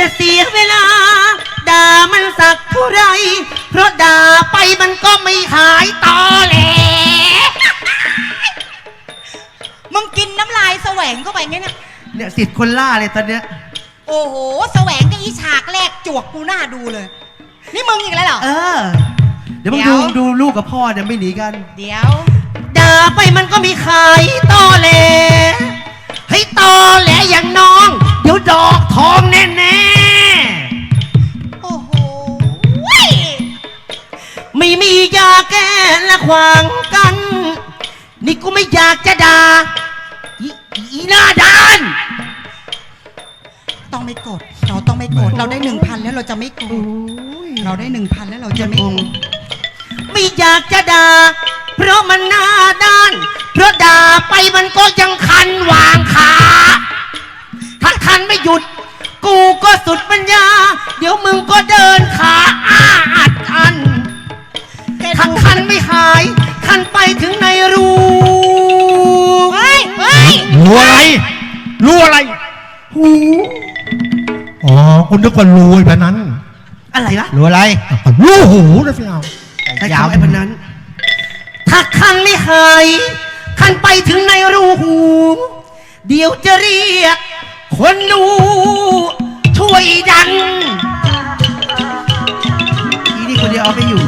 จะเสียเวลา ด่ามันสักเท่าไร เพราะด่าไปมันก็ไม่หายตอแหลมึงกินน้ำลายแสวงเข้าไปไงเนี่ย เนี่ยสิทธิ์คนล่าเลยตอนเนี้ย โอ้โห แสวงก็อีฉากแรกจวกกูหน้าดูเลย นี่มึงอีกแล้วเหรอ เออ เดี๋ยวมึงเดี๋ดูยวดูลูกกับพ่อเนี่ยไม่หนีกัน เดี๋ยว ด่าไปมันก็มีขายตอแหลให้ตอแหลอย่างน้อง เดี๋ยวดอกทองแน่โมียาแก้ละขวางกัน นี่กูไม่อยากจะด่าอีอีหน้าด้าน ต้องไม่โกรธเราต้องไม่โกรธเราได้หนึ่งพันแล้วเราจะไม่โกรธเราได้หนึ่งพันแล้วเราจะไม่โกรธไม่อยากจะด่า เพราะมันหน้าด้าน เพราะด่าไปมันก็ยังคันวางขาถ้าคันไม่หยุด กูก็สุดปัญญา เดี๋ยวมึง คันไม่หาย คันไปถึงในรูเฮ้ยเฮ้ยรูอะไร รูอะไรหูอ๋อคุณนึกว่ารู้ไอ้พนันอะไรล่ะรูอะไรรูหูนะพี่เอาแต่ยาวไอ้พนันถ้าคันไม่หาย คันไปถึงในรูหู เดี๋ยวจะเรียก คนดูช่วยดันอีนี่คนเดียวเอาไปอยู่